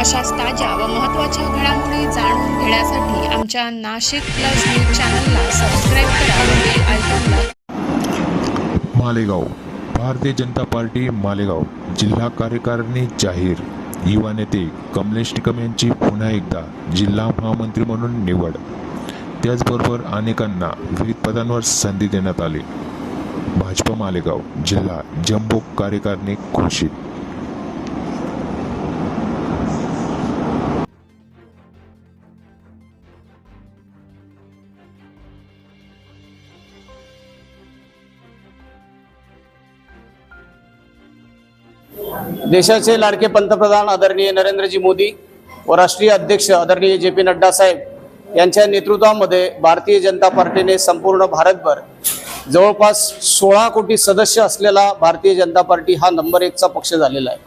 अशाच ताज्या व महत्त्वाच्या घडामोडी जाणून घेण्यासाठी आमच्या नाशिक प्लस न्यूज चॅनलला सबस्क्राईब करा आयकॉनला मालेगाव. भारतीय जनता पार्टी मालेगाव. जिल्हा कार्यकारिणी जाहीर. युवा नेते कमलेश टिकम यांची पुन्हा एकदा जिल्हा महामंत्री म्हणून निवड. त्याचबरोबर अनेकांना विविध पदांवर संधी देण्यात आली. भाजप मालेगाव जिल्हा जम्बो कार्यकारिणी घोषित. देशाचे लाडके पंतप्रधान आदरणीय नरेंद्रजी मोदी व राष्ट्रीय अध्यक्ष आदरणीय जे पी नड्डा साहेब यांच्या नेतृत्वामध्ये भारतीय जनता पार्टीने संपूर्ण भारतभर जवळपास सोळा कोटी सदस्य असलेला भारतीय जनता पार्टी हा नंबर एकचा पक्ष झालेला आहे.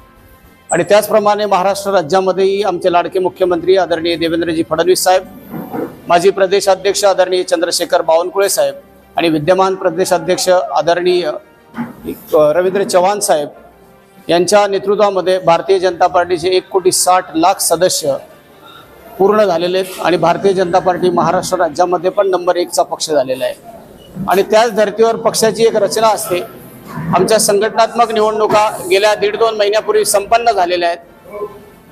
आणि त्याचप्रमाणे महाराष्ट्र राज्यामध्येही आमचे लाडके मुख्यमंत्री आदरणीय देवेंद्रजी फडणवीस साहेब माजी प्रदेशाध्यक्ष आदरणीय चंद्रशेखर बावनकुळे साहेब आणि विद्यमान प्रदेशाध्यक्ष आदरणीय रवींद्र चव्हाण साहेब यांच्या नेतृत्वामध्ये भारतीय जनता पार्टीचे एक कोटी साठ लाख सदस्य पूर्ण झालेले आहेत आणि भारतीय जनता पार्टी महाराष्ट्र राज्यामध्ये पण नंबर एकचा पक्ष झालेला आहे. आणि त्याच धर्तीवर पक्षाची एक रचना असते. आमच्या संघटनात्मक निवडणुका गेल्या दीड दोन महिन्यापूर्वी संपन्न झालेल्या आहेत.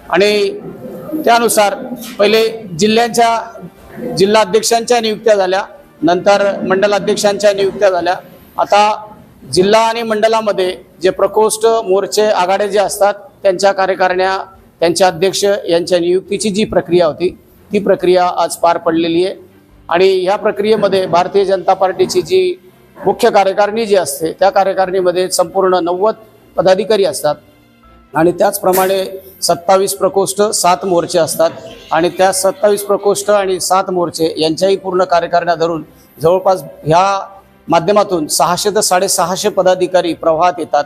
आणि त्यानुसार पहिले जिल्ह्यांच्या जिल्हाध्यक्षांच्या नियुक्त्या झाल्या नंतर मंडलाध्यक्षांच्या नियुक्त्या झाल्या. आता जिल्हा आणि मंडलामध्ये जे प्रकोष्ठ मोर्चे आघाड्या जे असतात त्यांच्या कार्यकारिण्या त्यांचे अध्यक्ष यांच्या नियुक्तीची जी प्रक्रिया होती ती प्रक्रिया आज पार पडलेली आहे. आणि ह्या प्रक्रियेमध्ये भारतीय जनता पार्टीची जी मुख्य कार्यकारिणी जी असते त्या कार्यकारिणीमध्ये संपूर्ण नव्वद पदाधिकारी असतात. आणि त्याचप्रमाणे सत्तावीस प्रकोष्ठ सात मोर्चे असतात. आणि त्या सत्तावीस प्रकोष्ठ आणि सात मोर्चे यांच्याही पूर्ण कार्यकारिण्या धरून जवळपास ह्या माध्यमातून सहाशे ते साडेसहाशे पदाधिकारी प्रवाहात येतात.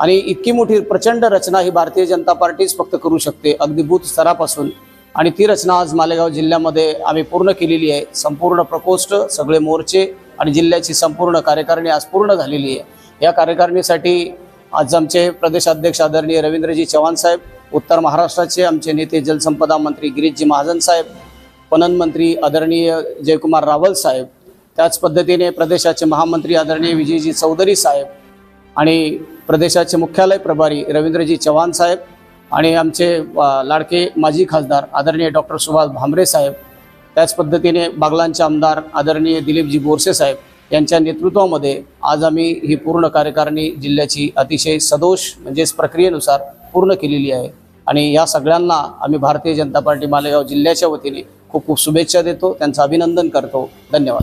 आणि इतकी मोठी प्रचंड रचना ही भारतीय जनता पार्टीच फक्त करू शकते अगदी बूथ स्तरापासून. आणि ती रचना आज मालेगाव जिल्ह्यामध्ये आम्ही पूर्ण केलेली आहे. संपूर्ण प्रकोष्ठ सगळे मोर्चे आणि जिल्ह्याची संपूर्ण कार्यकारिणी आज पूर्ण झालेली आहे. या कार्यकारिणीसाठी आज आमचे प्रदेशाध्यक्ष आदरणीय रवींद्रजी चव्हाण साहेब उत्तर महाराष्ट्राचे आमचे नेते जलसंपदा मंत्री गिरीशजी महाजन साहेब पणन मंत्री आदरणीय जयकुमार रावल साहेब त्याच पद्धतीने प्रदेशाचे महामंत्री आदरणीय विजयजी चौधरी साहेब आणि प्रदेशाचे मुख्यालय प्रभारी रवींद्रजी चव्हाण साहेब आणि आमचे लाडके माजी खासदार आदरणीय डॉक्टर सुभाष भामरे साहेब त्याच पद्धतीने बागलांचे आमदार आदरणीय दिलीपजी बोरसे साहेब यांच्या नेतृत्वामध्ये आज आम्ही ही पूर्ण कार्यकारणी जिल्ह्याची अतिशय सदोष म्हणजेच प्रक्रियेनुसार पूर्ण केलेली आहे. आणि या सगळ्यांना आम्ही भारतीय जनता पार्टी मालेगाव जिल्ह्याच्या वतीने खूप खूप शुभेच्छा देतो त्यांचं अभिनंदन करतो. धन्यवाद.